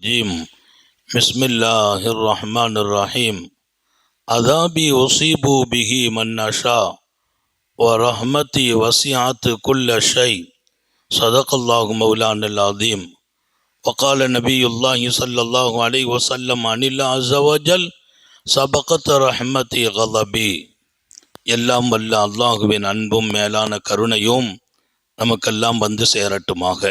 الرجيم بسم الله الرحمن الرحيم عذابي أصيب به من نشاء ورحمتي وسعت كل شيء صدق الله مولانا العظيم وقال نبي الله صلى الله عليه وسلم عن الله عز وجل سبقت رحمتي غضبي எல்லாம் வல்ல அல்லாஹுவின் அன்பும் மேலான கருணையும் நமக்கெல்லாம் வந்து சேரட்டுமாக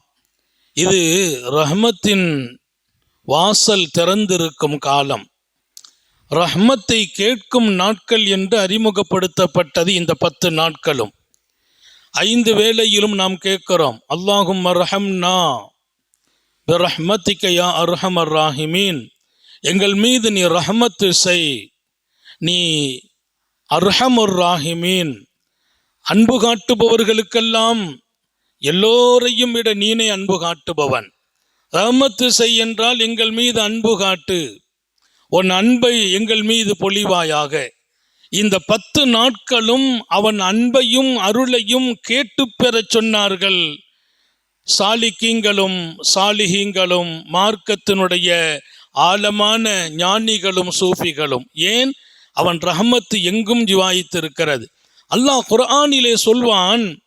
இது ரஹ்மத்தின் வாசல் திறந்திருக்கும் காலம். ரஹ்மத்தை கேட்கும் நாட்கள் என்று அறிமுகப்படுத்தப்பட்டது இந்த பத்து நாட்களும். ஐந்து வேளையிலும் நாம் கேட்கிறோம் அல்லாஹும் ரஹம்னா ரஹ்மத்திக்கையா அர்ஹமர் ராஹிமீன் எங்கள் மீது நீ ரஹமத்து செய் நீ அர்ஹமுர் ராஹிமீன் அன்பு காட்டுபவர்களுக்கெல்லாம் எல்லோரையும் விட நீனே அன்பு காட்டுபவன். ரஹமத்து செய் என்றால் எங்கள் மீது அன்பு காட்டு. உன் அன்பை எங்கள் மீது பொழிவாயாக. இந்த பத்து நாட்களும் அவன் அன்பையும் அருளையும் கேட்டு பெறச் சொன்னார்கள். சாலிக்கீங்களும் சாலிகீங்களும் மார்க்கத்தினுடைய ஆழமான ஞானிகளும் சூஃபிகளும். ஏன்? அவன் ரஹமத்து எங்கும் ஜிவாயித்திருக்கிறது. அல்லாஹ் குர்ஆனிலே சொல்வான்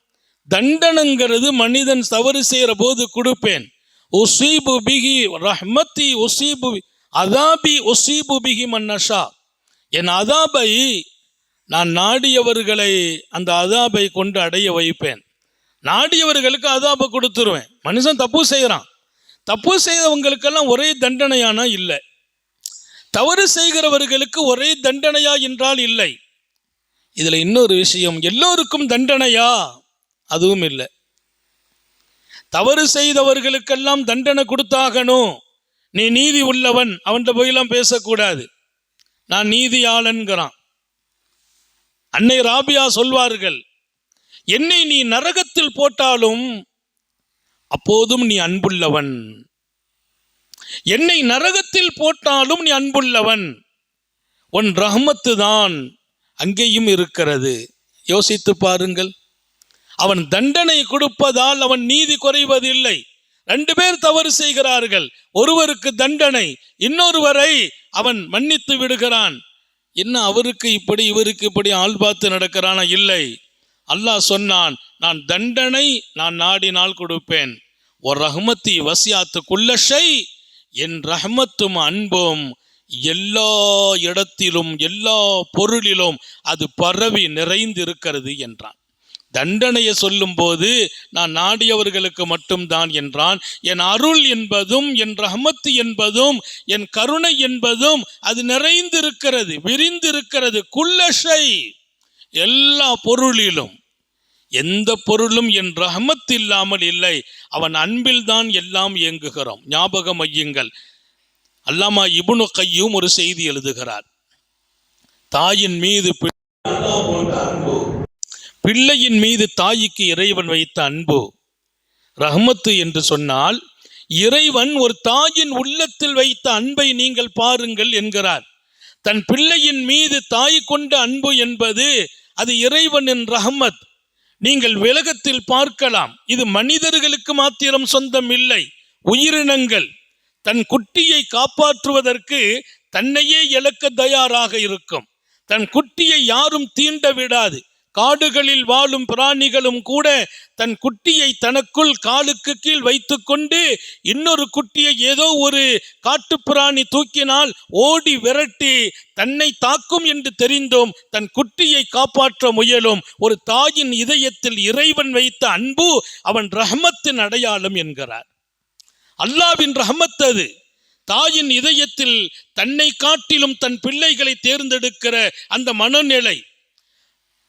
தண்டனங்கிறது மனிதன் தவறு செய்கிற போது கொடுப்பேன். ஒசீபு பிகி ரஹ்மத்தி ஒசீபு அதாபி ஒசீபு பிகி மன்னஷா என் அதாபை நான் நாடியவர்களை அந்த அதாபை கொண்டு அடைய வைப்பேன். நாடியவர்களுக்கு அதாபை கொடுத்துருவேன். மனுஷன் தப்பு செய்கிறான். தப்பு செய்தவங்களுக்கெல்லாம் ஒரே தண்டனையானா இல்லை. தவறு செய்கிறவர்களுக்கு ஒரே தண்டனையா என்றால் இல்லை. இதில் இன்னொரு விஷயம் எல்லோருக்கும் தண்டனையா? அதுவும் இல்லை. தவறு செய்தவர்களுக்கெல்லாம் தண்டனை கொடுத்தாகணும். நீ நீதி உள்ளவன் அவன்கிட்ட போயெல்லாம் பேசக்கூடாது. நான் நீதியாளன்கிறான். அன்னை ராபியா சொல்வார்கள் என்னை நீ நரகத்தில் போட்டாலும் அப்போதும் நீ அன்புள்ளவன். என்னை நரகத்தில் போட்டாலும் நீ அன்புள்ளவன். உன் ரஹமத்து தான் அங்கேயும் இருக்கிறது. யோசித்து பாருங்கள். அவன் தண்டனை கொடுப்பதால் அவன் நீதி குறைவதில்லை. ரெண்டு பேர் தவறு செய்கிறார்கள். ஒருவருக்கு தண்டனை இன்னொருவரை அவன் மன்னித்து விடுகிறான். என்ன அவருக்கு இப்படி இவருக்கு இப்படி ஆள் பார்த்து நடக்கிறானா? இல்லை. அல்லாஹ் சொன்னான் நான் தண்டனை நான் நாடினால் கொடுப்பேன். ஒரு ரஹ்மத்தி வசியாத்து குல்லஷை என் ரஹ்மத்தும் அன்பும் எல்லா இடத்திலும் எல்லா பொருளிலும் அது பரவி நிறைந்து இருக்கிறது என்றான். தண்டனையை சொல்லும்போது நான் நாடியவர்களுக்கு மட்டும்தான் என்றான். என் அருள் என்பதும் என் ரஹமத்து என்பதும் என் கருணை என்பதும் அது நிறைந்திருக்கிறது விரிந்திருக்கிறது. குல்லஷை எல்லா பொருளிலும் எந்த பொருளும் என் ரஹமத் இல்லாமல் இல்லை. அவன் அன்பில் தான் எல்லாம் இயங்குகிறோம். ஞாபகம் ஐயுங்கள் அல்லாமா இபுனு கையும் ஒரு செய்தி எழுதுகிறார். தாயின் மீது பிள்ளையின் மீது தாய்க்கு இறைவன் வைத்த அன்பு. ரஹமத்து என்று சொன்னால் இறைவன் ஒரு தாயின் உள்ளத்தில் வைத்த அன்பை நீங்கள் பாருங்கள் என்கிறார். தன் பிள்ளையின் மீது தாய் கொண்ட அன்பு என்பது அது இறைவனின் ரஹமத். நீங்கள் விலகத்தில் பார்க்கலாம் இது மனிதர்களுக்கு மாத்திரம் சொந்தம் இல்லை உயிரினங்கள். தன் குட்டியை காப்பாற்றுவதற்கு தன்னையே இழக்க தயாராக இருக்கும். தன் குட்டியை யாரும் தீண்ட விடாது. காடுகளில் வாழும் பிராணிகளும் கூட தன் குட்டியை தனக்குள் காலுக்கு கீழ் வைத்துக்கொண்டு இன்னொரு குட்டியை ஏதோ ஒரு காட்டுப்பிராணி தூக்கினால் ஓடி விரட்டி தன்னை தாக்கும் என்று தெரிந்தும். தன் குட்டியை காப்பாற்ற முயலும். ஒரு தாயின் இதயத்தில் இறைவன் வைத்த அன்பு அவன் ரஹமத்தின் அடையாளம் என்கிறார். அல்லாவின் ரஹமத் அது. தாயின் இதயத்தில் தன்னை காட்டிலும் தன் பிள்ளைகளை தேர்ந்தெடுக்கிற அந்த மனநிலை.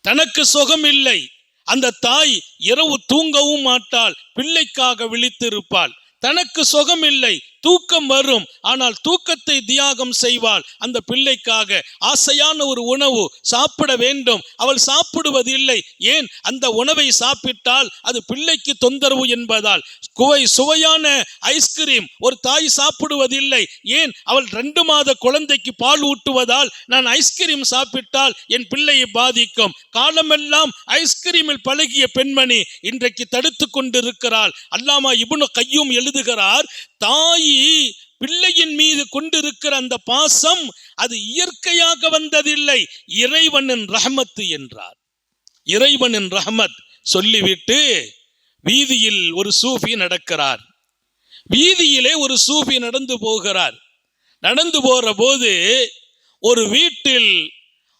தனக்கு சுகம் இல்லை அந்த தாய் இரவு தூங்கவும் மாட்டாள் பிள்ளைக்காக விழித்திருப்பாள். தனக்கு சுகம் இல்லை தூக்கம் வரும். ஆனால் தூக்கத்தை தியாகம் செய்வாள். அந்த பிள்ளைக்காக ஆசையான ஒரு உணவு சாப்பிட வேண்டும். அவள் சாப்பிடுவதில்லை. ஏன்? அந்த உணவை சாப்பிட்டால் அது பிள்ளைக்கு தொந்தரவு என்பதால். குவை சுவையான ஐஸ்கிரீம் ஒரு தாய் சாப்பிடுவதில்லை. ஏன்? அவள் ரெண்டு மாத குழந்தைக்கு பால் ஊட்டுவதால் நான் ஐஸ்கிரீம் சாப்பிட்டால் என் பிள்ளையை பாதிக்கும். காலமெல்லாம் ஐஸ்கிரீமில் பழகிய பெண்மணி இன்றைக்கு தடுத்து கொண்டிருக்கிறாள். அல்லாமா இப்னு கையும் எழுதுகிறார் தாயி பிள்ளையின் மீது கொண்டிருக்கிற அந்த பாசம் அது இயற்கையாக வந்ததில்லை. இறைவனின் ரஹமத்து என்றார். இறைவனின் ரஹமத் சொல்லிவிட்டு வீதியில் ஒரு சூஃபி நடக்கிறார். வீதியிலே ஒரு சூஃபி நடந்து போகிறார். நடந்து போற போது ஒரு வீட்டில்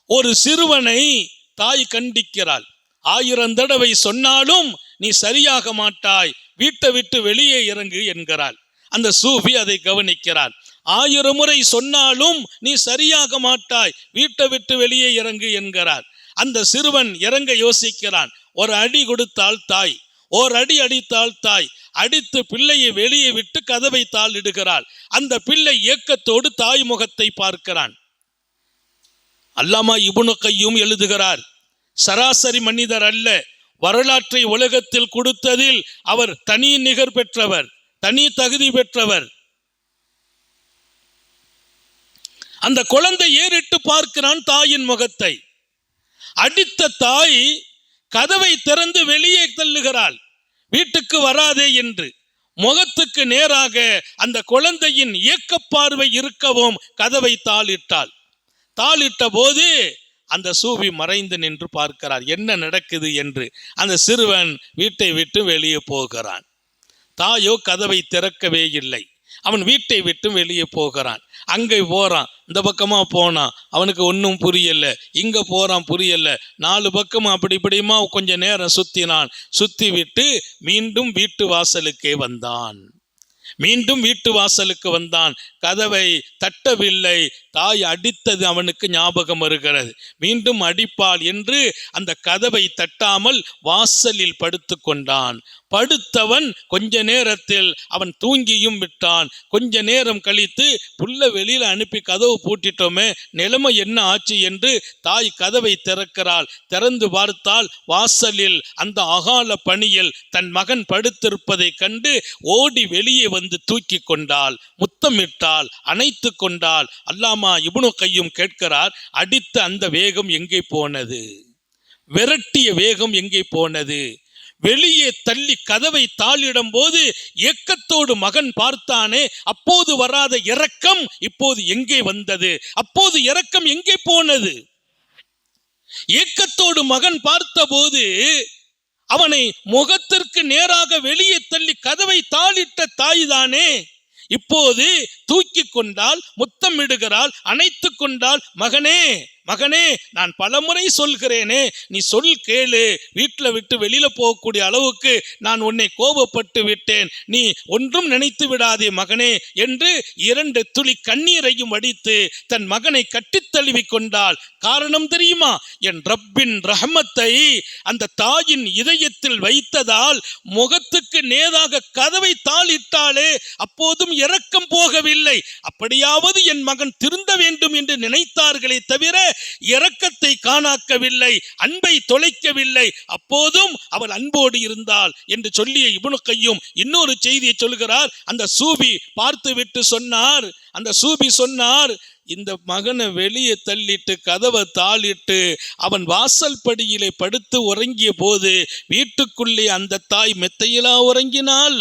ஒரு சிறுவனை தாய் கண்டிக்கிறாள். ஆயிரம் தடவை சொன்னாலும் நீ சரியாக மாட்டாய். வீட்டை விட்டு வெளியே இறங்கு என்கிறாள். அந்த சூஃபி அதை கவனிக்கிறார். ஆயிரம் முறை சொன்னாலும் நீ சரியாக மாட்டாய். வீட்டை விட்டு வெளியே இறங்கு என்கிறார். அந்த சிறுவன் இறங்க யோசிக்கிறான். ஒரு அடி கொடுத்தால் தாய். ஓர் அடி அடித்தால் தாய். அடித்து பிள்ளையை வெளியே விட்டு கதவை தாளிடுகிறாள். அந்த பிள்ளை ஏக்கத்தோடு தாய் முகத்தை பார்க்கிறான். அல்லாமா இபுனு கையும் எழுதுகிறார். சராசரி மனிதர் அல்ல. வரலாற்றை உலகத்தில் கொடுத்ததில் அவர் தனி நிகர் பெற்றவர். தனி தகுதி பெற்றவர். அந்த குழந்தை ஏறிட்டு பார்க்கிறான் தாயின் முகத்தை. அடித்த தாய் கதவை திறந்து வெளியே தள்ளுகிறாள். வீட்டுக்கு வராதே என்று. முகத்துக்கு நேராக அந்த குழந்தையின் இயக்கப்பார்வை இருக்கவும் கதவை தாளிட்டாள். தாளிட்ட போது அந்த சூவி மறைந்து நின்று பார்க்கிறார். என்ன நடக்குது என்று. அந்த சிறுவன் வீட்டை விட்டு வெளியே போகிறான். தாயோ கதவை திறக்கவே இல்லை. அவன் வீட்டை விட்டு வெளியே போகிறான். அங்கே போகிறான் இந்த பக்கமாக போனான். அவனுக்கு ஒன்றும் புரியலை. இங்கே போகிறான் புரியலை. நாலு பக்கம் அப்படி இப்படியுமா கொஞ்ச நேரம் சுத்தினான். சுற்றி விட்டு மீண்டும் வீட்டு வாசலுக்கே வந்தான். மீண்டும் வீட்டு வாசலுக்கு வந்தான். கதவை தட்டவில்லை. தாய் அடித்தது அவனுக்கு ஞாபகம் வருகிறது. மீண்டும் அடிப்பாள் என்று அந்த கதவை தட்டாமல் வாசலில் படுத்து கொண்டான். படுத்தவன் கொஞ்ச நேரத்தில் அவன் தூங்கியும் விட்டான். கொஞ்ச நேரம் கழித்து புள்ள வெளியில் அனுப்பி கதவு பூட்டிட்டோமே நிலைமை என்ன ஆச்சு என்று தாய் கதவை திறக்கிறாள். திறந்து பார்த்தால் வாசலில் அந்த அகால பணியில் தன் மகன் படுத்திருப்பதை கண்டு ஓடி வெளியே வந்து தூக்கி கொண்டாள். முத்தமிட்டாள் அணைத்து கொண்டால் அல்லாமா இபுனு கையும் கேட்கிறார் அடித்த அந்த வேகம் எங்கே போனது? விரட்டிய வேகம் எங்கே போனது? வெளியே தள்ளி கதவை தாளிடும் போது ஏக்கத்தோடு மகன் பார்த்தானே அப்போது வராத இரக்கம் இப்போது எங்கே வந்தது? அப்போது இரக்கம் எங்கே போனது? ஏக்கத்தோடு மகன் பார்த்தபோது அவனை முகத்திற்கு நேராக வெளியே தள்ளி கதவை தாளிட்ட தாய்தானே இப்போது தூக்கி கொண்டால் முத்தமிடுகிறாள் அணைத்து கொண்டால் மகனே. மகனே நான் பலமுறை சொல்கிறேனே நீ சொல் கேளு. வீட்டில் விட்டு வெளியில் போகக்கூடிய அளவுக்கு நான் உன்னை கோபப்பட்டு விட்டேன். நீ ஒன்றும் நினைத்து விடாதே மகனே என்று இரண்டு துளி கண்ணீரையும் வடித்து தன் மகனை கட்டித்தழுவி கொண்டாள். காரணம் தெரியுமா? என் ரப்பின் ரஹமத்தை அந்த தாயின் இதயத்தில் வைத்ததால் முகத்துக்கு நேராக கதவை தாளிட்டாளே அப்போதும் இரக்கம் போகவில்லை. அப்படியாவது என் மகன் திருந்த வேண்டும் என்று நினைத்தார்களே தவிர இரக்கத்தை காணாக்கவில்லை அன்பை தொலைக்கவில்லை. அப்போதும் அவள் அன்போடு இருந்தாள் என்று சொல்லிய இவனுக்கையும் இன்னொரு செய்தியை சொல்கிறார் அந்த சூபி பார்த்து விட்டு சொன்னார். அந்த சூபி சொன்னார் இந்த மகனை வெளியே தள்ளிட்டு கதவை தாளிட்டு அவன் வாசல் படியிலே படுத்து உறங்கிய போது வீட்டுக்குள்ளே அந்த தாய் மெத்தையிலா உறங்கினாள்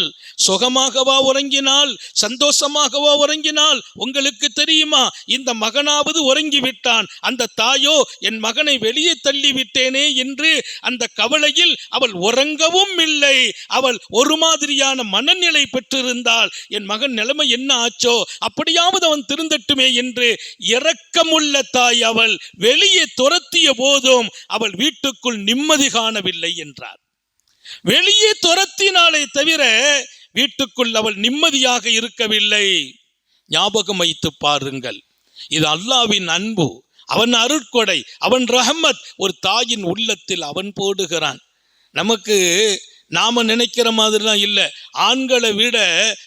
சுகமாகவா உறங்கினாள் சந்தோஷமாகவா உறங்கினாள். உங்களுக்கு தெரியுமா? இந்த மகனாவது உறங்கி விட்டான் அந்த தாயோ என் மகனை வெளியே தள்ளி விட்டேனே என்று அந்த கவலையில் அவள் உறங்கவும் இல்லை. அவள் ஒரு மாதிரியான மனநிலை பெற்றிருந்தாள். என் மகன் நிலைமை என்ன ஆச்சோ? அப்படியாவது அவன் திருந்தட்டுமே என்று இரக்கமுள்ள தாய் அவள் வெளியே துரத்திய போதும் அவள் வீட்டுக்குள் நிம்மதி காணவில்லை என்றார். வெளியே துரத்தினாலே தவிர வீட்டுக்குள் அவள் நிம்மதியாக இருக்கவில்லை. ஞாபகம் வைத்து பாருங்கள். இது அல்லாவின் அன்பு அவன் அருட்கொடை அவன் ரஹமத் ஒரு தாயின் உள்ளத்தில் அவன் போடுகிறான். நமக்கு நாம் நினைக்கிற மாதிரிலாம் இல்லை. ஆண்களை விட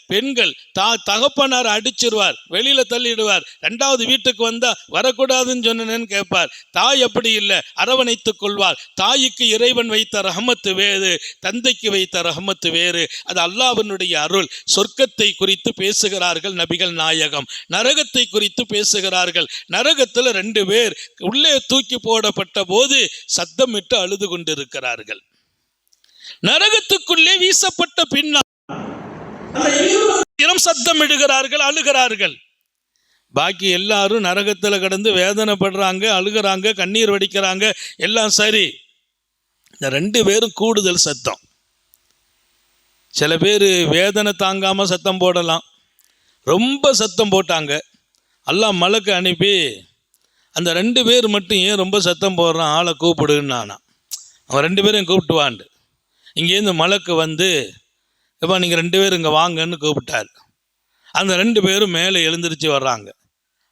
பெண்கள் தா தகப்பனார் அடிச்சிருவார் வெளியில் தள்ளிடுவார். ரெண்டாவது வீட்டுக்கு வந்தால் வரக்கூடாதுன்னு சொன்னேன்னு கேட்பார். தாய் அப்படி இல்லை அரவணைத்து கொள்வார் தாய்க்கு இறைவன் வைத்த ரஹமத்து வேறு தந்தைக்கு வைத்த ரஹமத்து வேறு. அது அல்லாஹ்வினுடைய அருள். சொர்க்கத்தை குறித்து பேசுகிறார்கள் நபிகள் நாயகம். நரகத்தை குறித்து பேசுகிறார்கள். நரகத்தில் ரெண்டு பேர் உள்ளே தூக்கி போடப்பட்ட போது சத்தமிட்டு அழுது கொண்டிருக்கிறார்கள். நரகத்துக்குள்ளே வீசப்பட்ட பின்னால் சத்தம் இடுகிறார்கள் அழுகிறார்கள். பாக்கி எல்லாரும் நரகத்தில் கடந்து வேதனைப்படுறாங்க அழுகிறாங்க கண்ணீர் வடிக்கிறாங்க. எல்லாம் சரி. இந்த ரெண்டு பேரும் கூடுதல் சத்தம். சில பேர் வேதனை தாங்காமல் சத்தம் போடலாம். ரொம்ப சத்தம் போட்டாங்க. எல்லாம் மலக்கு அனுப்பி அந்த ரெண்டு பேர் மட்டும் ஏன் ரொம்ப சத்தம் போடுறான்? ஆளை கூப்பிடுன்னு நானா அவன் ரெண்டு பேரையும் கூப்பிட்டுவாண்டு இங்கேருந்து மலக்கு வந்து எப்போ நீங்கள் ரெண்டு பேரும் இங்கே வாங்கன்னு கூப்பிட்டார். அந்த ரெண்டு பேரும் மேலே எழுந்திருச்சு வர்றாங்க.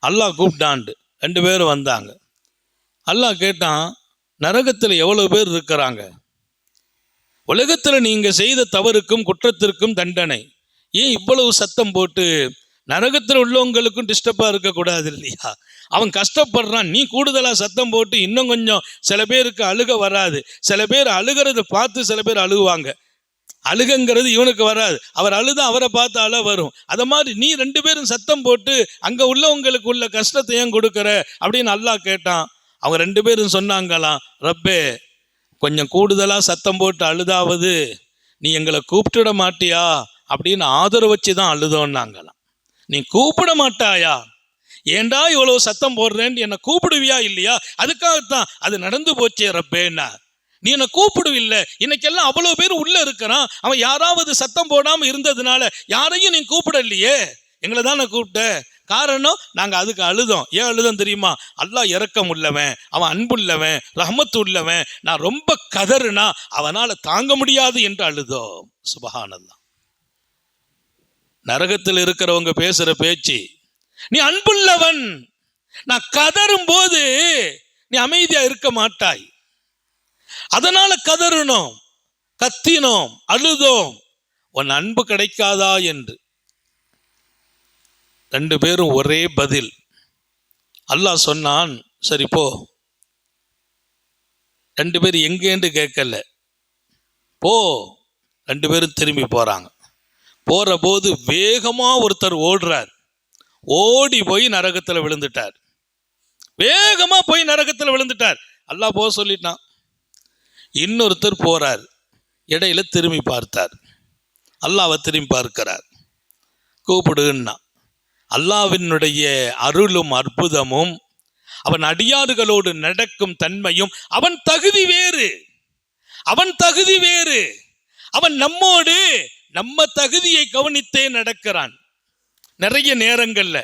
அல்லாஹ் கூப்பிட்டாண்டு. ரெண்டு பேரும் வந்தாங்க. அல்லாஹ் கேட்டான் நரகத்தில் எவ்வளோ பேர் இருக்கிறாங்க? உலகத்தில் நீங்கள் செய்த தவறுக்கும் குற்றத்திற்கும் தண்டனை. ஏன் இவ்வளவு சத்தம் போட்டு நரகத்தில் உள்ளவங்களுக்கும் டிஸ்டர்பாக இருக்கக்கூடாது இல்லையா? அவன் கஷ்டப்படுறான் நீ கூடுதலாக சத்தம் போட்டு இன்னும் கொஞ்சம் சில பேருக்கு அழுக வராது. சில பேர் அழுகிறத பார்த்து சில பேர் அழுகுவாங்க அழுகங்கிறது இவனுக்கு வராது. அவர் அழுத அவரை பார்த்து அழ வரும். அதை மாதிரி நீ ரெண்டு பேரும் சத்தம் போட்டு அங்கே உள்ளவங்களுக்கு உள்ள கஷ்டத்தை ஏன் கொடுக்குற அப்படின்னு அல்லாஹ் கேட்டான். அவங்க ரெண்டு பேரும் சொன்னாங்களாம் ரப்பே கொஞ்சம் கூடுதலாக சத்தம் போட்டு அழுதாவது நீ எங்களை கூப்பிட்டுட மாட்டியா? அப்படின்னு ஆதரவு வச்சு தான் அழுதோன்னாங்களாம். நீ கூப்பிட மாட்டாயா? ஏண்டா இவ்வளவு சத்தம் போடுறேன்னு என்னை கூப்பிடுவியா இல்லையா? அதுக்காகத்தான் அது நடந்து போச்சே ரப்பேன்னா நீ என்னை கூப்பிடுவில்லை. இன்னைக்கெல்லாம் அவ்வளோ பேர் உள்ளே இருக்கிறான். அவன் யாராவது சத்தம் போடாமல் இருந்ததுனால யாரையும் நீ கூப்பிடலையே? எங்களை தானே கூப்பிட்ட. காரணம் நாங்கள் அதுக்கு அழுதோம். ஏன் அழுதோம் தெரியுமா? அல்லாஹ் இறக்கம் உள்ளவன் அவன் அன்புள்ளவன் ரஹமத்து உள்ளவன். நான் ரொம்ப கதறுனா அவனால் தாங்க முடியாது என்று அழுதோம். சுபஹானல்லாம் நரகத்தில் இருக்கிறவங்க பேசுற பேச்சு நீ அன்புள்ளவன் நான் கதறும் போது நீ அமைதியா இருக்க மாட்டாய். அதனால கதறணும் கத்தினோம் அழுதோம். உன் அன்பு கிடைக்காதா? என்று. ரெண்டு பேரும் ஒரே பதில். அல்லாஹ் சொன்னான் சரி போ. ரெண்டு பேரும் எங்கேன்னு கேட்கல. போ. ரெண்டு பேரும் திரும்பி போறாங்க. போகிறபோது போது ஒருத்தர் ஓடுறார். ஓடி போய் நரகத்தில் விழுந்துட்டார். வேகமாக போய் நரகத்தில் விழுந்துட்டார். அல்லாஹ் போக சொல்லிட்டான். இன்னொருத்தர் போகிறார் இடையில திரும்பி பார்த்தார். அல்லாவை திரும்பி பார்க்கிறார். கூப்பிடுன்னா அல்லாவினுடைய அருளும் அற்புதமும் அவன் அடியாறுகளோடு நடக்கும் தன்மையும் அவன் தகுதி வேறு. அவன் தகுதி வேறு. அவன் நம்மோடு நம்ம தகுதியை கவனித்தே நடக்கிறான். நிறைய நேரங்கள்ல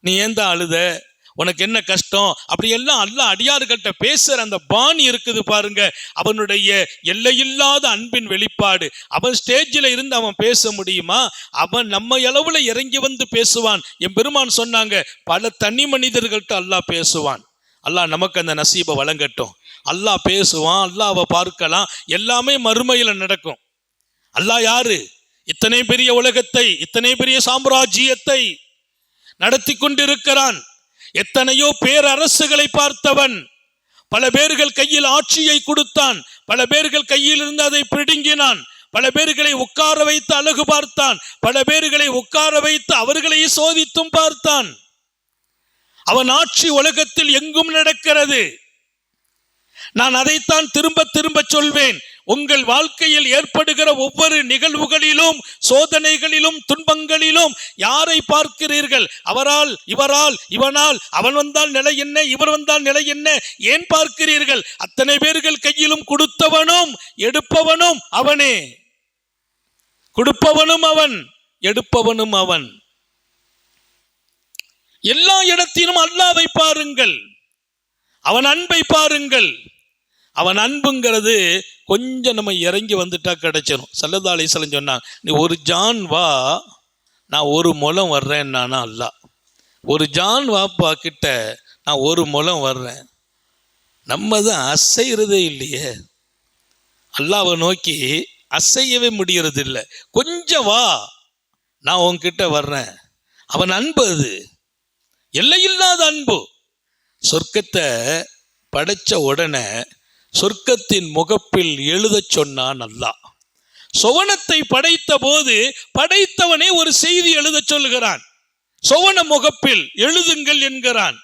நீ ஏந்தா அழுத? உனக்கு என்ன கஷ்டம்? அப்படி எல்லாம் அல்ல அடியார்கள்ட்ட பேசுற அந்த பாணி இருக்குது பாருங்க. அவனுடைய எல்லையில்லாத அன்பின் வெளிப்பாடு. அவன் ஸ்டேஜில் இருந்து அவன் பேச முடியுமா? அவன் நம்ம அளவுல இறங்கி வந்து பேசுவான். என் பெருமான் சொன்னாங்க பல தனி மனிதர்கள்ட்ட அல்லாஹ் பேசுவான். அல்லாஹ் நமக்கு அந்த நசீபை வழங்கட்டும். அல்லாஹ் பேசுவான் அல்லாஹ்வை பார்க்கலாம். எல்லாமே மறுமையில் நடக்கும். அல்லாஹ் யாரு? இத்தனை பெரிய உலகத்தை இத்தனை பெரிய சாம்ராஜ்யத்தை நடத்தி கொண்டிருக்கிறான். எத்தனையோ பேரரசுகளை பார்த்தவன். பல பேர்கள் கையில் ஆட்சியை கொடுத்தான். பல பேர்கள் கையில் இருந்து அதை பிடுங்கினான். பல பேர்களை உட்கார வைத்து அழகு பார்த்தான். பல பேர்களை உட்கார வைத்து அவர்களை சோதித்தும் பார்த்தான். அவன் ஆட்சி உலகத்தில் எங்கும் நடக்கிறது? நான் அதைத்தான் திரும்ப திரும்ப சொல்வேன். உங்கள் வாழ்க்கையில் ஏற்படுகிற ஒவ்வொரு நிகழ்வுகளிலும் சோதனைகளிலும் துன்பங்களிலும் யாரை பார்க்கிறீர்கள்? அவரால் இவரால் இவனால் அவன் வந்தால் நிலை என்ன இவர் வந்தால் நிலை என்ன ஏன் பார்க்கிறீர்கள்? அத்தனை பேர்கள் கையிலும் கொடுத்தவனும் எடுப்பவனும் அவனே. கொடுப்பவனும் அவன் எடுப்பவனும் அவன். எல்லா இடத்திலும் அல்லாவை பாருங்கள். அவன் அன்பை பாருங்கள். அவன் அன்புங்கிறது கொஞ்சம் நம்ம இறங்கி வந்துட்டா கிடைச்சிடும் சல்லதா அலிஸ்லம் சொன்னாங்க நீ ஒரு ஜான் வா நான் ஒரு முலம் வர்றேன் நானா அல்ல ஒரு ஜான் வாப்பா கிட்ட நான் ஒரு முலம் வர்றேன். நம்ம தான் அசைகிறதே இல்லையே. அல்லாவை நோக்கி அசையவே முடிகிறது இல்லை கொஞ்சம் வா நான் உன்கிட்ட வர்றேன். அவன் அன்பு அது. எல்லையில்லாத அன்பு. சொர்க்கத்தை படைச்ச உடனே சொர்க்கத்தின் முகப்பில் எழுதச் சொன்னான் அல்லாஹ். சொவனத்தை படைத்த போது படைத்தவனே ஒரு செய்தி எழுதச் சொல்லுகிறான். சொவன முகப்பில் எழுதுங்கள் என்கிறான்.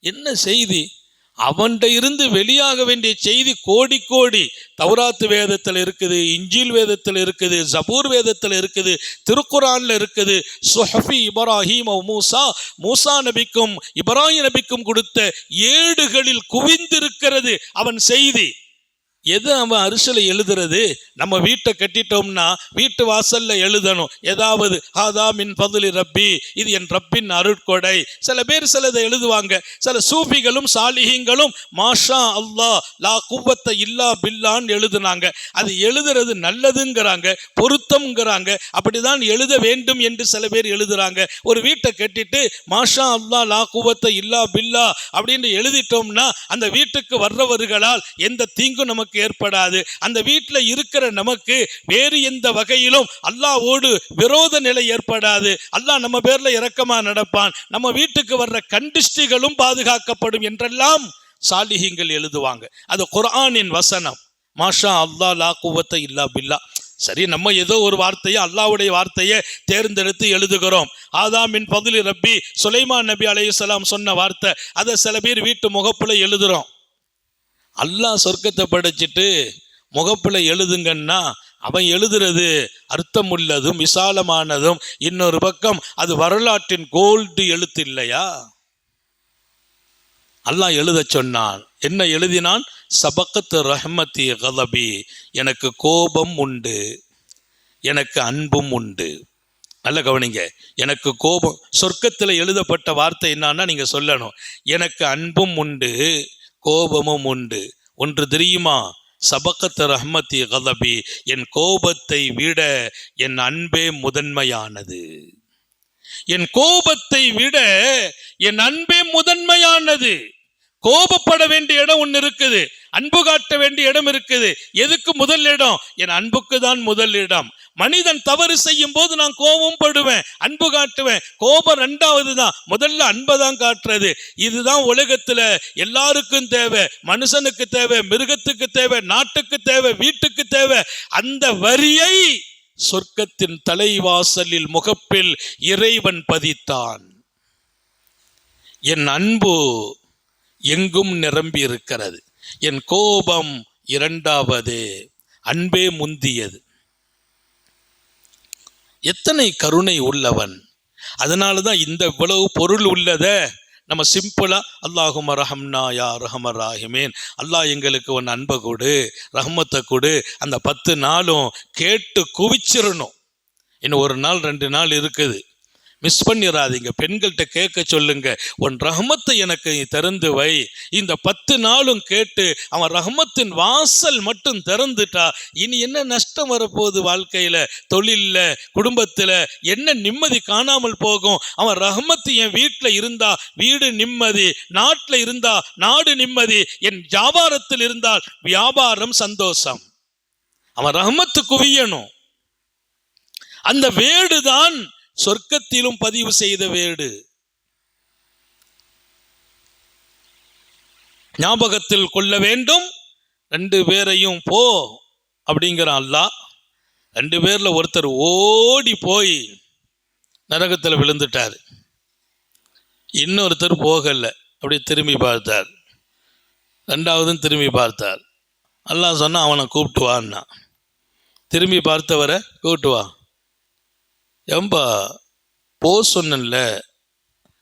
என்ன செய்தி? அவன்கிட்ட இருந்து வெளியாக வேண்டிய செய்தி கோடி கோடி தௌராத்து வேதத்தில் இருக்குது இஞ்சில் வேதத்தில் இருக்குது ஜபூர் வேதத்தில் இருக்குது திருக்குரானில் இருக்குது. சுஹஃபி இப்ராஹிம் மூசா மூசா நபிக்கும் இப்ராஹிம் நபிக்கும் கொடுத்த ஏடுகளில் குவிந்திருக்கிறது அவன் செய்தி. எது அவன் அரிசியில் எழுதுறது? நம்ம வீட்டை கட்டிட்டோம்னா வீட்டு வாசல்ல எழுதணும். ஏதாவது ஹாதா மின் பதுலி ரப்பி இது என் ரப்பின் அருட்கொடை. சில பேர் சிலதை எழுதுவாங்க. சில சூஃபிகளும் சாலிஹீங்களும் மாஷா அல்லாஹ் லா குவத்தை இல்லா பில்லான்னு எழுதுனாங்க. அது எழுதுறது நல்லதுங்கிறாங்க பொருத்தம்ங்கிறாங்க. அப்படிதான் எழுத வேண்டும் என்று சில பேர் எழுதுறாங்க. ஒரு வீட்டை கட்டிட்டு மாஷா அல்லாஹ் லா குவத்தை இல்லா பில்லா அப்படின்னு எழுதிட்டோம்னா அந்த வீட்டுக்கு வர்றவர்களால் எந்த தீங்கும் நமக்கு ஏற்படாது. அந்த வீட்டில் இருக்கிற நமக்கு வேறு எந்த வகையிலும் அல்லாவோடு விரோத நிலை ஏற்படாது. அல்லாஹ் நம்ம பேரில் இறக்கமாக நடப்பான். நம்ம வீட்டுக்கு வர்ற கண்டிஷ்டிகளும் பாதுகாக்கப்படும் என்றெல்லாம் சாலிகிங்கள் எழுதுவாங்க. அது குர்ஆனின் வசனம். மாஷா அல்லா லா குவத்தை இல்லா பில்லா. சரி நம்ம ஏதோ ஒரு வார்த்தையை அல்லாஹ்வுடைய வார்த்தையை தேர்ந்தெடுத்து எழுதுகிறோம். ஆதாமின் பதிலி ரப்பி. சுலைமான் நபி அலையுசலாம் சொன்ன வார்த்தை. அதை சில பேர் வீட்டு முகப்புல எழுதுகிறோம் அல்லாஹ் சொர்க்கத்தை படைச்சிட்டு முகப்பில் எழுதுங்கன்னா அவன் எழுதுறது அர்த்தமுள்ளதும் விசாலமானதும் இன்னொரு பக்கம் அது வரலாற்றின் கோல்டு எழுத்து இல்லையா? அல்லாஹ் எழுதச் சொன்னான் என்ன எழுதினான்? சபக்கத்து ரஹமத்தி கலபி எனக்கு கோபம் உண்டு எனக்கு அன்பும் உண்டு. நல்ல கவனிங்க எனக்கு கோபம் சொர்க்கத்தில் எழுதப்பட்ட வார்த்தை என்னன்னா நீங்கள் சொல்லணும் எனக்கு அன்பும் உண்டு கோபமும் உண்டு. ஒன்று தெரியுமா? சபக்கத்து ரஹ்மத்தி கதபி என் கோபத்தை விட என் அன்பே முதன்மையானது. என் கோபத்தை விட என் அன்பே முதன்மையானது. கோபப்பட வேண்டிய இடம் ஒன்று இருக்குது. அன்பு காட்ட வேண்டிய இடம் இருக்குது. எதுக்கு முதல் இடம்? என் அன்புக்கு தான் முதல் இடம். மனிதன் தவறு செய்யும் போது நான் கோபம் படுவேன் அன்பு காட்டுவேன். கோபம் ரெண்டாவது தான் முதல்ல அன்பை தான் காட்டுறது. இதுதான் உலகத்தில் எல்லாருக்கும் தேவை. மனுஷனுக்கு தேவை மிருகத்துக்கு தேவை நாட்டுக்கு தேவை வீட்டுக்கு தேவை. அந்த வரியை சொர்க்கத்தின் தலைவாசலில் முகப்பில் இறைவன் பதித்தான். என் அன்பு எங்கும் நிரம்பி இருக்கிறது என் கோபம் இரண்டாவது. அன்பே முந்தியது. எத்தனை கருணை உள்ளவன்? அதனால தான் இந்த இவ்வளவு பொருள் உள்ளத நம்ம சிம்பிளாக அல்லாஹும ரஹம்னா யா ரஹம ராஹிமேன். அல்லாஹ் எங்களுக்கு ஒன் அன்பை கொடு ரஹமத்தை கொடு. அந்த பத்து நாளும் கேட்டு குவிச்சிடணும் இன்னும் ஒரு நாள் ரெண்டு நாள் இருக்குது. மிஸ் பண்ணிடாதீங்க பெண்கள்கிட்ட கேட்க சொல்லுங்க. உன் ரஹமத்தை எனக்கு நீ திறந்து வை. இந்த பத்து நாளும் கேட்டு அவன் ரஹமத்தின் வாசல் மட்டும் திறந்துட்டா இனி என்ன நஷ்டம் வரப்போகுது வாழ்க்கையில்? தொழிலில் குடும்பத்தில் என்ன நிம்மதி காணாமல் போகும்? அவன் ரஹமத்து என் வீட்டில் இருந்தா வீடு நிம்மதி நாட்டில் இருந்தா நாடு நிம்மதி என் வியாபாரத்தில் இருந்தால் வியாபாரம் சந்தோஷம். அவன் ரஹமத்து குவியணும் அந்த வேடுதான் சொர்க்கத்திலும் பதிவு செய்த வேடு. ஞாபகத்தில் கொள்ள வேண்டும். ரெண்டு பேரையும் போ அப்படிங்கிறான் அல்லாஹ். ரெண்டு பேர்ல ஒருத்தர் ஓடி போய் நரகத்தில் விழுந்துட்டார். இன்னொருத்தர் போகலை. அப்படி திரும்பி பார்த்தார். ரெண்டாவதும் திரும்பி பார்த்தார். அல்லாஹ் சொன்னால் அவனை கூப்பிட்டு வான்னா. திரும்பி பார்த்தவரை கூப்பிட்டு வா. ஏம்பா போ சொன்னேன்ல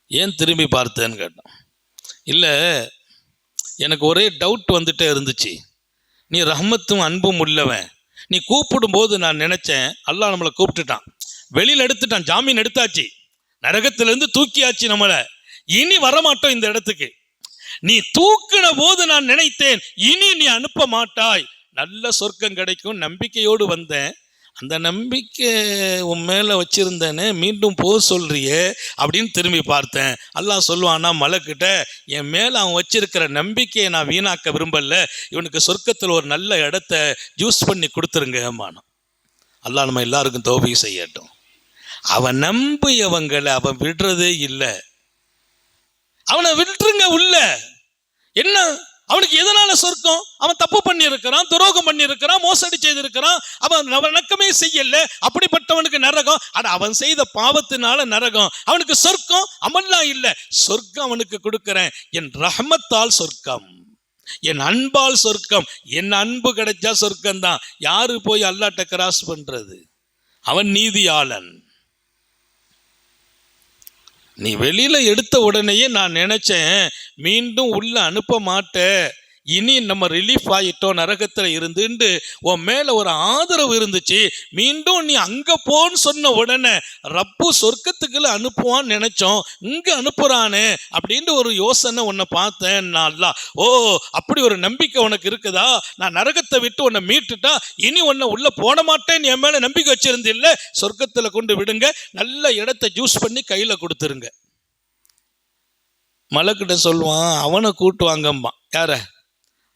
ஏன் திரும்பி பார்த்தேன்னு கேட்டான். இல்லை எனக்கு ஒரே டவுட் வந்துட்டே இருந்துச்சு. நீ ரஹ்மத்தும் அன்பும் உள்ளவன். நீ கூப்பிடும்போது நான் நினச்சேன் அல்லாஹ் நம்மளை கூப்பிட்டுட்டான். வெளியில் எடுத்துட்டான் ஜாமீன் எடுத்தாச்சு. நரகத்திலேருந்து தூக்கியாச்சு நம்மளை. இனி வரமாட்டோம் இந்த இடத்துக்கு. நீ தூக்கின போது நான் நினைத்தேன் இனி நீ அனுப்ப மாட்டாய். நல்ல சொர்க்கம் கிடைக்கும் நம்பிக்கையோடு வந்தேன். அந்த நம்பிக்கை உன் மேலே வச்சுருந்தேன்னு மீண்டும் போ சொல்றியே அப்படின்னு திரும்பி பார்த்தேன். அல்லாஹ் சொல்லுவான்னா மலைக்கிட்ட என் மேலே அவன் வச்சிருக்கிற நம்பிக்கையை நான் வீணாக்க விரும்பல. இவனுக்கு சொர்க்கத்தில் ஒரு நல்ல இடத்த ஜூஸ் பண்ணி கொடுத்துருங்க மானம் அல்லாஹ் நம்ம எல்லாருக்கும் தோபி செய்யட்டும். அவன் நம்பியவங்களை அவன் விடுறதே இல்லை. அவனை விட்டுருங்க உள்ள. என்ன? அவனுக்கு எதனால சொர்க்கம்? அவன் தப்பு பண்ணியிருக்கிறான் துரோகம் பண்ணியிருக்கிறான் மோசடி செய்திருக்கிறான். அவன் வணக்கமே செய்யல. அப்படிப்பட்டவனுக்கு நரகம். ஆனால் அவன் செய்த பாவத்தினால நரகம். அவனுக்கு சொர்க்கம்? அமல்லாம் இல்லை. சொர்க்கம் அவனுக்கு கொடுக்கிறேன். என் ரஹமத்தால் சொர்க்கம். என் அன்பால் சொர்க்கம். என் அன்பு கிடைச்சா சொர்க்கம் தான் யாரு போய் அல்லாட்ட கிராஸ் பண்றது? அவன் நீதியாளன். நீ வெளியில எடுத்த உடனேயே நான் நினைச்சேன் மீண்டும் உள்ள அனுப்ப மாட்டேன் இனி நம்ம ரிலீஃப் ஆகிட்டோம் நரகத்தில் இருந்துட்டு உன் மேலே ஒரு ஆதரவு இருந்துச்சு மீண்டும் நீ அங்கே போன்னு சொன்ன உடனே ரப்பு சொர்க்கத்துக்குள்ள அனுப்புவான்னு நினைச்சோம் இங்கே அனுப்புறானே அப்படின்ட்டு ஒரு யோசனை உன்னை பார்த்தேன் நல்லா. ஓ அப்படி ஒரு நம்பிக்கை உனக்கு இருக்குதா? நான் நரகத்தை விட்டு உன்னை மீட்டுட்டா இனி உன்னை உள்ளே போட மாட்டேன்னு என் மேலே நம்பிக்கை வச்சிருந்தில்ல? சொர்க்கத்தில் கொண்டு விடுங்க நல்ல இடத்த ஜூஸ் பண்ணி கையில் கொடுத்துருங்க. மலைக்கிட்ட சொல்லுவான் அவனை கூட்டுவாங்கம்மா யாரை?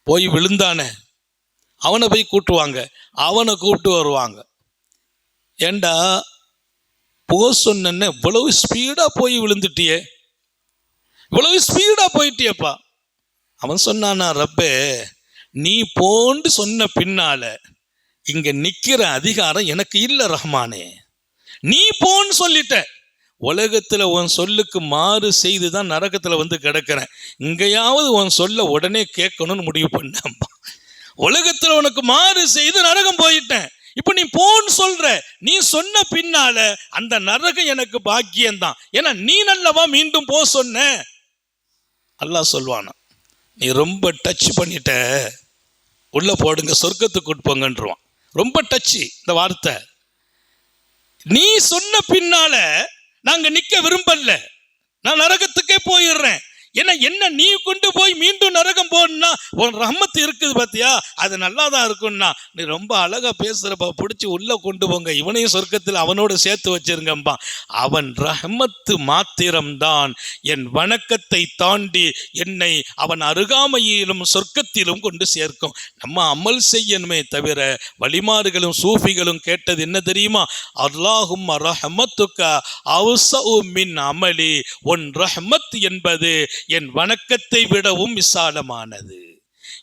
போய் விழுந்தானே? அவனை போய் கூட்டுவாங்க. அவனை கூப்பிட்டு வருவாங்க. ஏண்டா போ சொன்ன இவ்வளவு ஸ்பீடாக போய் விழுந்துட்டியே? இவ்வளவு ஸ்பீடாக போயிட்டியப்பா. அவன் சொன்னானா ரப்பே நீ போண்டு சொன்ன பின்னால இங்கே நிற்கிற அதிகாரம் எனக்கு இல்லை ரஹ்மானே. நீ போன்னு சொல்லிட்ட. உலகத்தில் உன் சொல்லுக்கு மாறு செய்து தான் நரகத்தில் வந்து கிடக்கிறேன். இங்கேயாவது உன் சொல்ல உடனே கேட்கணும்னு முடிவு பண்ணாம்பா உலகத்தில் உனக்கு மாறு செய்து நரகம் போயிட்டேன். இப்போ நீ போன்னு சொல்ற. நீ சொன்ன பின்னால அந்த நரகம் எனக்கு பாக்கியம்தான். ஏன்னா நீ நல்லவா மீண்டும் போ சொன்ன. அல்லாஹ் சொல்வானா நீ ரொம்ப டச் பண்ணிட்ட. உள்ளே போடுங்க சொர்க்கத்துக்கு போங்கன்றுவான். ரொம்ப டச்சு இந்த வார்த்தை. நீ சொன்ன பின்னால நாங்க நிக்க விரும்பல. நான் நரகத்துக்கே போயிடுறேன். ஏன்னா என்ன நீ கொண்டு போய் மீண்டும் நரகம் போகணும்னா உன் ரஹமத்து இருக்குது பார்த்தியா அது நல்லா தான் இருக்கும்னா நீ ரொம்ப அழகாக பேசுகிறப்ப பிடிச்சி உள்ளே கொண்டு போங்க. இவனையும் சொர்க்கத்தில் அவனோடு சேர்த்து வச்சிருங்கம்பா அவன் ரஹமத்து மாத்திரம்தான். என் வணக்கத்தை தாண்டி என்னை அவன் அருகாமையிலும் சொர்க்கத்திலும் கொண்டு சேர்க்கும். நம்ம அமல் செய்யணுமே தவிர வழிமாறுகளும் சூஃபிகளும் கேட்டது என்ன தெரியுமா? அல்லாஹும் ரஹமத்துக்க அவச மின் அமலி. உன் ரஹமத் என்பது என் வணக்கத்தை விடவும் விசாலமானது.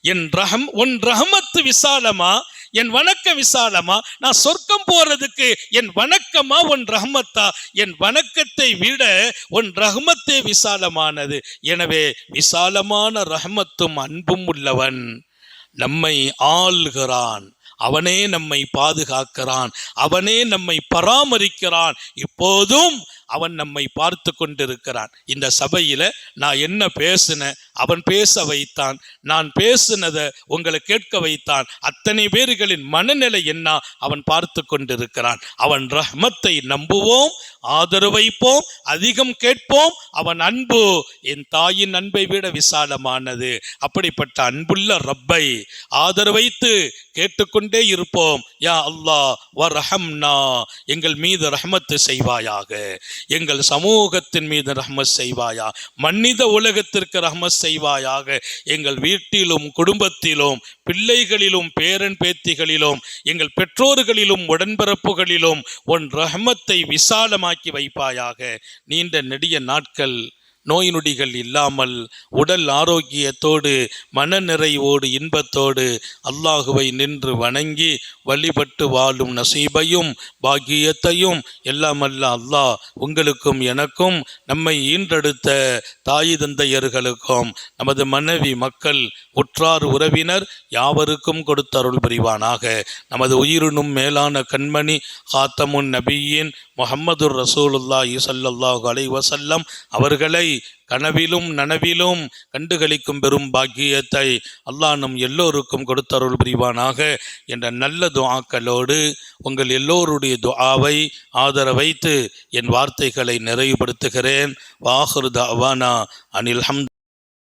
என் ரஹம் உன் ரஹமத்து விசாலமா? என் வணக்கம் விசாலமா? நான் சொர்க்கம் போறதுக்கு என் வணக்கமா உன் ரஹமத்தா? என் வணக்கத்தை விட உன் ரஹமத்தே விசாலமானது. எனவே விசாலமான ரஹமத்தும் அன்பும் உள்ளவன் நம்மை ஆள்கிறான். அவனே நம்மை பாதுகாக்கிறான். அவனே நம்மை பராமரிக்கிறான். இப்போதும் அவன் நம்மை பார்த்து கொண்டிருக்கிறான். இந்த சபையில நான் என்ன பேசினேன் அவன் பேச வைத்தான். நான் பேசினதை உங்களை கேட்க வைத்தான். அத்தனை பேர்களின் மனநிலை என்ன? அவன் பார்த்து கொண்டிருக்கிறான். அவன் ரஹ்மத்தை நம்புவோம் ஆதரவைப்போம் அதிகம் கேட்போம். அவன் அன்பு என் தாயின் அன்பை விட விசாலமானது. அப்படிப்பட்ட அன்புள்ள ரப்பை ஆதரவைத்து கேட்டுக்கொண்டே இருப்போம். யா அல்லாஹ் வ ரஹம்னா எங்கள் மீது ரஹமத்து செய்வாயாக. எங்கள் சமூகத்தின் மீது ரஹ்மத் செய்வாயா? மனித உலகத்திற்கு ரஹ்மத் செய்வாயாக? எங்கள் வீட்டிலும் குடும்பத்திலும் பிள்ளைகளிலும் பேரன் பேத்திகளிலும் எங்கள் பெற்றோர்களிலும் உடன்பிறப்புகளிலும் உன் ரஹ்மத்தை விசாலமாக்கி வைப்பாயாக. நீண்ட நெடிய நாட்கள் நோய் நொடிகள் இல்லாமல் உடல் ஆரோக்கியத்தோடு மனநிறைவோடு இன்பத்தோடு அல்லாஹுவை நின்று வணங்கி வழிபட்டு வாழும் நசீபையும் பாக்கியத்தையும் எல்லாமல்ல அல்லாஹ் உங்களுக்கும் எனக்கும் நம்மை ஈன்றெடுத்த தாய் தந்தையர்களுக்கும் நமது மனைவி மக்கள் உற்றார் உறவினர் யாவருக்கும் கொடுத்தருள் புரிவானாக. நமது உயிரினும் மேலான கண்மணி ஹாத்தமுன் நபியின் முகமது ரசூலுல்லாஹி ஸல்லல்லாஹு அலைஹி வஸல்லம் அவர்களை கனவிலும் நனவிலும் கண்டுகளிக்கும் பெரும் பாக்கியத்தை அல்லாஹ் நம் எல்லோருக்கும் கொடுத்தருள் புரிவானாக என்ற நல்ல துவாக்களோடு உங்கள் எல்லோருடைய துஆவை ஆதரவைத்து என் வார்த்தைகளை நிறைவுபடுத்துகிறேன். வாஹிரு தஅவானா அனில்